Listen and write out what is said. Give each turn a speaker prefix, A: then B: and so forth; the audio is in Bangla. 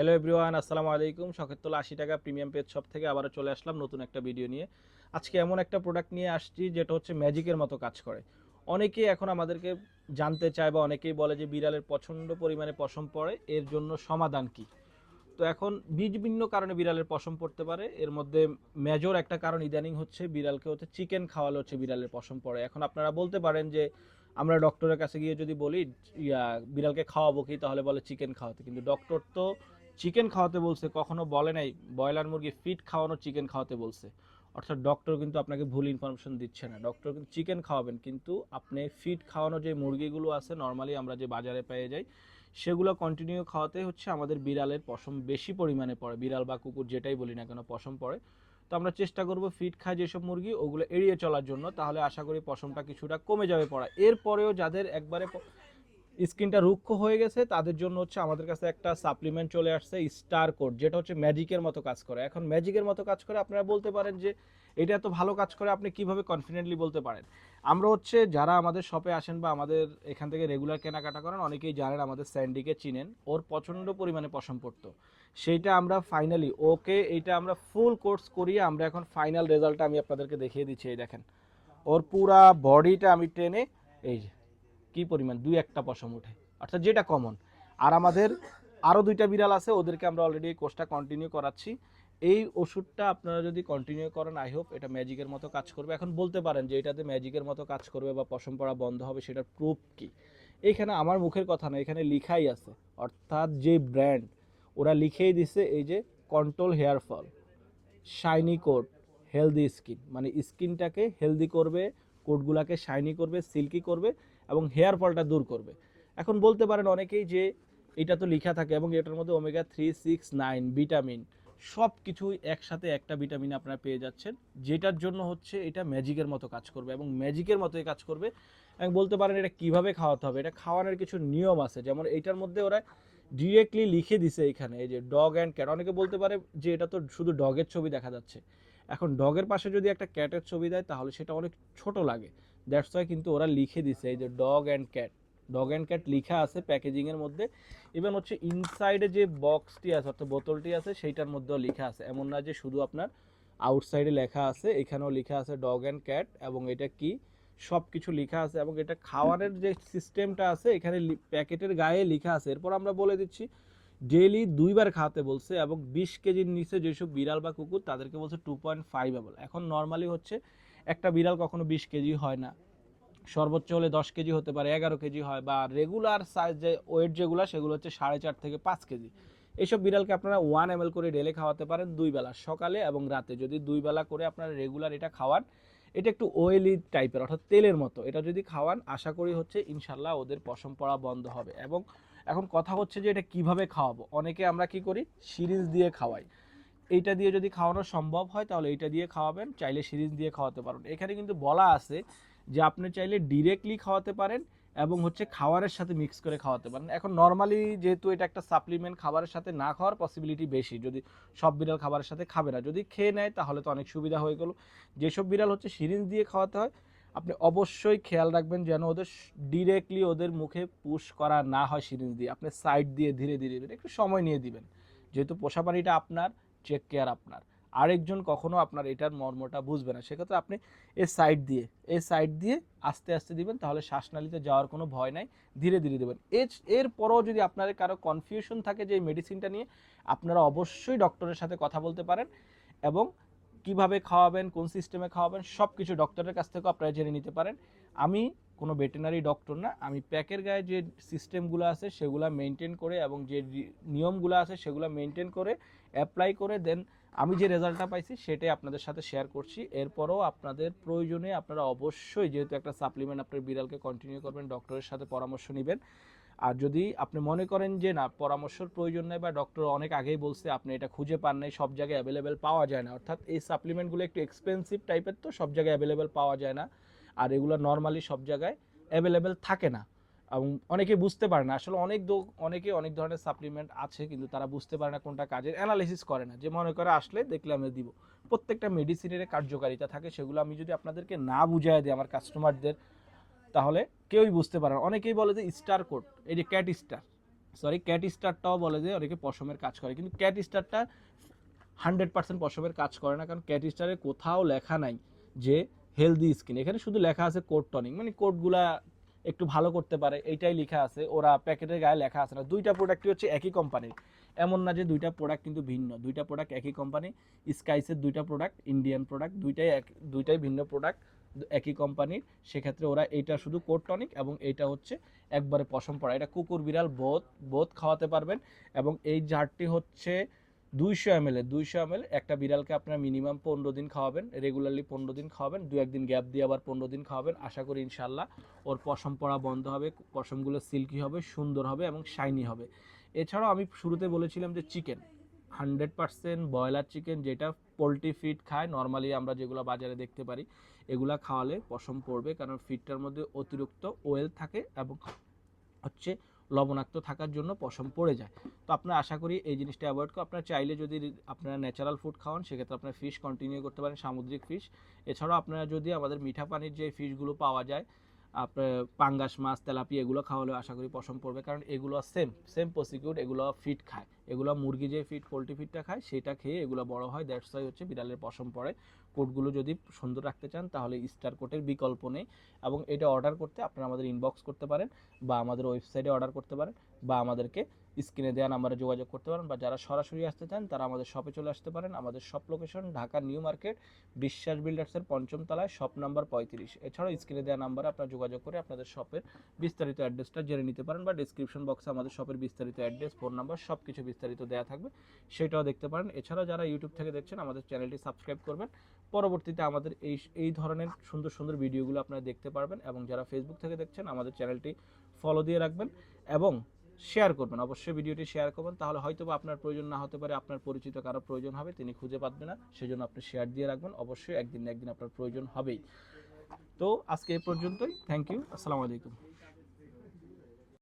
A: হ্যালো এভরিওয়ান আসসালামু আলাইকুম। শখেরতলা আশি টাকা প্রিমিয়াম পেজ শপ থেকে আবারও চলে আসলাম নতুন একটা ভিডিও নিয়ে। আজকে এমন একটা প্রোডাক্ট নিয়ে আসছি, যেটা হচ্ছে ম্যাজিকের মতো কাজ করে। অনেকেই এখন আমাদেরকে জানতে চায় বা অনেকেই বলে যে বিড়ালের প্রচণ্ড পরিমাণে পশম পড়ে, এর জন্য সমাধান কি? তো এখন বিভিন্ন কারণে বিড়ালের পশম পড়তে পারে। এর মধ্যে মেজর একটা কারণ ইদানিং হচ্ছে, বিড়ালকে হচ্ছে চিকেন খাওয়ালে হচ্ছে বিড়ালের পশম পড়ে। এখন আপনারা বলতে পারেন যে, আমরা ডক্টরের কাছে গিয়ে যদি বলি বিড়ালকে খাওয়াবো কি? তাহলে বলে চিকেন খাওয়াতে। কিন্তু ডক্টর তো চিকেন খাওয়াতে বলছে, কখনো বলে নাই, ব্রয়লার মুরগি ফিট খাওয়ানো চিকেন খাওয়াতে বলছে। অর্থাৎ ডক্টর কিন্তু আপনাকে ভুল ইনফরমেশন দিচ্ছে না। ডক্টর কিন্তু চিকেন খাওয়াবেন, কিন্তু আপনি ফিট খাওয়ানো যে মুরগিগুলো আছে নর্মালি আমরা যে বাজারে পেয়ে যাই, সেগুলো কন্টিনিউ খাওয়াতে হচ্ছে আমাদের বিড়ালের পশম বেশি পরিমাণে পড়ে। বিড়াল বা কুকুর যেটাই বলি না কেন, পশম পড়ে। তো আমরা চেষ্টা করব ফিট খায় যেসব মুরগি, ওগুলো এড়িয়ে চলার জন্য, তাহলে আশা করি পশমটা কিছুটা কমে যাবে পড়া এরপরেও যাদের একবারে স্কিনটা রুক্ষ হয়ে গেছে, তাদের জন্য হচ্ছে আমাদের কাছে একটা সাপ্লিমেন্ট চলে আসছে স্টার কোড যেটা হচ্ছে ম্যাজিকের মতো কাজ করে। এখন ম্যাজিকের মতো কাজ করে আপনারা বলতে পারেন যে, এটা এত ভালো কাজ করে আপনি কীভাবে কনফিডেন্টলি বলতে পারেন? আমরা হচ্ছে যারা আমাদের শপে আসেন বা আমাদের এখান থেকে রেগুলার কেনাকাটা করেন, অনেকেই জানেন আমাদের স্যান্ডিকে চিনেন, ওর প্রচণ্ড পরিমাণে পশম পড়তো। সেইটা আমরা ফাইনালি ওকে এইটা আমরা ফুল কোর্স করিয়ে আমরা এখন ফাইনাল রেজাল্টটা আমি আপনাদেরকে দেখিয়ে দিচ্ছি, এই দেখেন। ওর পুরা বডিটা আমি টেনে, এই যে কি পরিমাণ? দুই একটা পশম উঠে অর্থাৎ যেটা কমন আর আমাদের আরও দুইটা বিড়াল আছে, ওদেরকে আমরা অলরেডি এই কোর্সটা কন্টিনিউ করাচ্ছি। এই ওষুধটা আপনারা যদি কন্টিনিউ করেন আই হোপ এটা ম্যাজিকের মতো কাজ করবে। এখন বলতে পারেন যে এটাতে ম্যাজিকের মতো কাজ করবে বা পশম পড়া বন্ধ হবে, সেটার প্রুফ কি? এইখানে আমার মুখের কথা না, এখানে লিখাই আছে। অর্থাৎ যে ব্র্যান্ড ওরা লিখেই দিছে এই যে control hair fall shiny coat healthy skin মানে স্কিনটাকে হেলদি করবে কোটগুলাকে শাইনি করবে সিল্কি করবে। এবং হেয়ার ফলটা দূর করবে। এখন বলতে পারেন অনেকেই যে এটা তো লেখা থাকে এবং এটার মধ্যে omega three six nine vitamin সব কিছুই একসাথে একটা ভিটামিন আপনারা পেয়ে যাচ্ছেন, যেটার জন্য হচ্ছে এটা ম্যাজিকের মতো কাজ করবে এবং ম্যাজিকের মতোই কাজ করবে। এবং বলতে পারেন এটা কীভাবে খাওয়াতে হবে, এটা খাওয়ানোর কিছু নিয়ম আছে, যেমন এইটার মধ্যে ওরা ডিরেক্টলি লিখে দিছে এখানে, এই যে ডগ অ্যান্ড ক্যাট অনেকে বলতে পারে যে এটা তো শুধু ডগের ছবি দেখা যাচ্ছে। এখন ডগের পাশে যদি একটা ক্যাটের ছবি দেয় তাহলে সেটা অনেক ছোট লাগে। দ্যাটস ওয়াই কিন্তু ওরা লিখে দিছে এই যে dog and cat dog and cat লিখা আছে প্যাকেজিংয়ের মধ্যে। ইভেন হচ্ছে ইনসাইডে যে বক্সটি আছে অর্থাৎ বোতলটি আছে, সেইটার মধ্যেও লেখা আছে। এমন না যে শুধু আপনার আউটসাইডে লেখা আছে, এখানেও লেখা আছে ডগ অ্যান্ড ক্যাট এবং এটা কি? সব কিছু লেখা আছে এবং এটা খাওয়ানোর যে সিস্টেমটা আছে, এখানে প্যাকেটের গায়ে লেখা আছে। এরপর আমরা বলে দিচ্ছি ডেইলি দুইবার খাওয়াতে বলছে এবং বিশ কেজির নিচে যেসব বিড়াল বা কুকুর, তাদেরকে বলছে টু পয়েন্ট ফাইভ এখন নর্মালি হচ্ছে একটা বিড়াল কখনো বিশ কেজি হয় না। সর্বোচ্চ হলে দশ কেজি হতে পারে, এগারো কেজি হয় বা রেগুলার সাইজ যে ওয়েট যেগুলো, সেগুলো হচ্ছে সাড়ে চার থেকে পাঁচ কেজি। এইসব বিড়ালকে আপনারা ওয়ান এম করে ডেলে খাওয়াতে পারেন দুই বেলা, সকালে এবং রাতে। যদি দুই বেলা করে আপনারা রেগুলার এটা খাওয়ান, এটা একটু ওয়েলি টাইপের অর্থাৎ তেলের মতো। এটা যদি খাওয়ান, আশা করি হচ্ছে ইনশাল্লাহ ওদের পশম পড়া বন্ধ হবে। এবং এখন কথা হচ্ছে যে এটা কীভাবে খাওয়াবো? অনেকে আমরা কি করি? সিরিজ দিয়ে খাওয়াই। এইটা দিয়ে যদি খাওয়ানো সম্ভব হয়, তাহলে এইটা দিয়ে খাওয়াবেন, চাইলে সিরিঞ্জ দিয়ে খাওয়াতে পারেন এখানে কিন্তু বলা আছে যে আপনি চাইলে ডিরেক্টলি খাওয়াতে পারেন এবং হচ্ছে খাবারের সাথে মিক্স করে খাওয়াতে পারেন। এখন নর্মালি যেহেতু এটা একটা সাপ্লিমেন্ট খাবারের সাথে না খাওয়ার পসিবিলিটি বেশি। যদি সব বিড়াল খাবারের সাথে খাবে না, যদি খেয়ে নেয়, তাহলে তো অনেক সুবিধা হয়ে গেলো। যেসব বিড়াল হচ্ছে সিরিঞ্জ দিয়ে খাওয়াতে হয়, আপনি অবশ্যই খেয়াল রাখবেন যেন ওদের ডিরেক্টলি ওদের মুখে পুশ করা না হয় সিরিঞ্জ দিয়ে। আপনি সাইড দিয়ে ধীরে ধীরে একটু সময় নিয়ে দিবেন। যেহেতু পোষা পানিটা আপনার চেক কেয়ার আপনার। আরেকজন কখনো আপনার এটার মর্মটা বুঝবে না। সেক্ষেত্রে আপনি এ সাইড দিয়ে, এ সাইড দিয়ে আস্তে আস্তে দিবেন, তাহলে শ্বাসনালীতে যাওয়ার কোনো ভয় নাই, ধীরে ধীরে দেবেন। এর এরপরও যদি আপনার কারও কনফিউশন থাকে যে এই মেডিসিনটা নিয়ে, আপনারা অবশ্যই ডক্টরের সাথে কথা বলতে পারেন এবং কীভাবে খাওয়াবেন, কোন সিস্টেমে খাওয়াবেন সব কিছু ডক্টরের কাছ থেকেও আপনারা জেনে নিতে পারেন। আমি কোনো ভেটেনারি ডক্টর না, আমি প্যাকের গায়ে যে সিস্টেমগুলো আছে সেগুলো মেনটেন করে এবং যে নিয়মগুলো আছে সেগুলো মেনটেন করে অ্যাপ্লাই করে দেন আমি যে রেজাল্টটা পাইছি সেটাই আপনাদের সাথে শেয়ার করছি। এরপরও আপনাদের প্রয়োজনে আপনারা অবশ্যই যেহেতু একটা সাপ্লিমেন্ট আপনার বিড়ালকে কন্টিনিউ করবেন ডক্টরের সাথে পরামর্শ নেবেন। আর যদি আপনি মনে করেন যে না, পরামর্শের প্রয়োজন নেই বা ডক্টর অনেক আগেই বলছে, আপনি এটা খুঁজে পান নাই, সব জায়গায় অ্যাভেলেবেল পাওয়া যায় না, অর্থাৎ এই সাপ্লিমেন্টগুলো একটু এক্সপেন্সিভ টাইপের তো সব জায়গায় অ্যাভেলেবেল পাওয়া যায় না। আর এগুলো নর্মালি সব জায়গায় অ্যাভেলেবেল থাকে না। এবং অনেকে বুঝতে পারে না। আসলে অনেক অনেকে অনেক ধরনের সাপ্লিমেন্ট আছে, কিন্তু তারা বুঝতে পারে না কোনটা কাজের অ্যানালিসিস করে না। যে মনে করে আসলে দেখলে আমি দিব। প্রত্যেকটা মেডিসিনের কার্যকারিতা থাকে, সেগুলো আমি যদি আপনাদেরকে না বুঝাই দিই আমার কাস্টমারদের তাহলে কেউই বুঝতে পারে না। অনেকেই বলে যে স্টার কোড এই যে ক্যাট স্টার সরি ক্যাট স্টারটাও বলে যে অনেকে পশমের কাজ করে। কিন্তু ক্যাট স্টারটা হান্ড্রেড পার্সেন্ট পশমের কাজ করে না, কারণ ক্যাট স্টারে কোথাও লেখা নাই যে হেলদি স্কিন এখানে শুধু লেখা আছে কোট টনিক মানে কোডগুলা একটু ভালো করতে পারে, এইটাই লেখা আছে। ওরা প্যাকেটের গায়ে লেখা আছে না। দুইটা প্রোডাক্টই হচ্ছে একই কোম্পানির এমন না যে দুইটা প্রোডাক্ট কিন্তু ভিন্ন। দুইটা প্রোডাক্ট একই কোম্পানি স্কাইসের দুইটা প্রোডাক্ট ইন্ডিয়ান প্রোডাক্ট দুইটাই এক, দুইটাই ভিন্ন প্রোডাক্ট একই কোম্পানির সেক্ষেত্রে ওরা এইটা শুধু কোট টনিক এবং এইটা হচ্ছে একবারে পশম পড়া এটা কুকুর বিড়াল বোধ বোধ খাওয়াতে পারবেন। এবং এই জারটি হচ্ছে দুইশো এম এল দুইশো এম এল একটা বিড়ালকে আপনারা মিনিমাম পনেরো দিন খাওয়াবেন রেগুলারলি পনেরো দিন খাওয়াবেন দু একদিন গ্যাপ দিয়ে আবার পনেরো দিন খাওয়াবেন। আশা করি ইনশাল্লাহ ওর পশম পড়া বন্ধ হবে, পশমগুলো সিল্কি হবে, সুন্দর হবে এবং শাইনি হবে। এছাড়াও আমি শুরুতে বলেছিলাম যে chicken hundred percent broiler chicken যেটা পোলট্রি ফিড খায় নর্মালি আমরা যেগুলো বাজারে দেখতে পারি, এগুলা খাওয়ালে পশম পড়বে কারণ ফিডটার মধ্যে অতিরিক্ত ওয়েল থাকে এবং হচ্ছে লবণাক্ত থাকার জন্য পশম পড়ে যায়। তো আপনার আশা করি এই জিনিসটা অ্যাভয়েড করে। আপনার চাইলে যদি আপনারা ন্যাচারাল ফুড খাওয়ান, সেক্ষেত্রে আপনারা ফিশ কন্টিনিউ করতে পারেন, সামুদ্রিক ফিশ এছাড়াও আপনারা যদি আমাদের মিঠা পানির যে ফিশগুলো পাওয়া যায় আপনার পাঙ্গাস মাছ তেলাপি এগুলো খাওয়ালে আশা করি পশম পড়বে। কারণ এগুলো সেম সেম প্রসিকিউট এগুলো ফিট খায়। এগুলো মুরগি যে ফিট পোলট্রি ফিটটা খায়, সেটা খেয়ে এগুলো বড় হয় দ্যাটস ওয়াই হচ্ছে বিড়ালের পশম পড়ে। কোটগুলো যদি সুন্দর রাখতে চান, তাহলে স্টার কোটের বিকল্প নেই। এবং এটা অর্ডার করতে আপনারা আমাদের ইনবক্স করতে পারেন, বা আমাদের ওয়েবসাইটে অর্ডার করতে পারেন, বা আমাদেরকে স্ক্রিনে দেওয়া নাম্বারে যোগাযোগ করতে পারেন বা যারা সরাসরি আসতে চান, তারা আমাদের শপে চলে আসতে পারেন। আমাদের shop location Dhaka new market, বিশ্বাস বিল্ডার্সের পঞ্চম তলায় শপ নাম্বার পঁয়ত্রিশ। এছাড়াও স্ক্রিনে দেওয়া নাম্বারে আপনারা যোগাযোগ করে আপনাদের শপের বিস্তারিত অ্যাড্রেসটা জেনে নিতে পারেন বা ডিসক্রিপশন বক্সে আমাদের শপের বিস্তারিত অ্যাড্রেস ফোন নাম্বার সব কিছু বিস্তারিত দেওয়া থাকবে। সেটাও দেখতে পারেন। এছাড়াও যারা ইউটিউব থেকে দেখছেন, আমাদের চ্যানেলটি সাবস্ক্রাইব করবেন। পরবর্তীতে আমাদের এই এই ধরনের সুন্দর সুন্দর ভিডিওগুলো আপনারা দেখতে পারবেন এবং যারা ফেসবুক থেকে দেখছেন, আমাদের চ্যানেলটি ফলো দিয়ে রাখবেন এবং শেয়ার করবেন, অবশ্যই ভিডিওটি শেয়ার করবেন, তাহলে হয়তো বা আপনার প্রয়োজন না হতে পারে, আপনার পরিচিত কারও প্রয়োজন হবে, তিনি খুঁজে পাবেন না, সেজন্য আপনি শেয়ার দিয়ে রাখবেন, অবশ্যই একদিন একদিন আপনার প্রয়োজন হবেই। তো আজকে এ পর্যন্তই থ্যাংক ইউ আসসালামু আলাইকুম।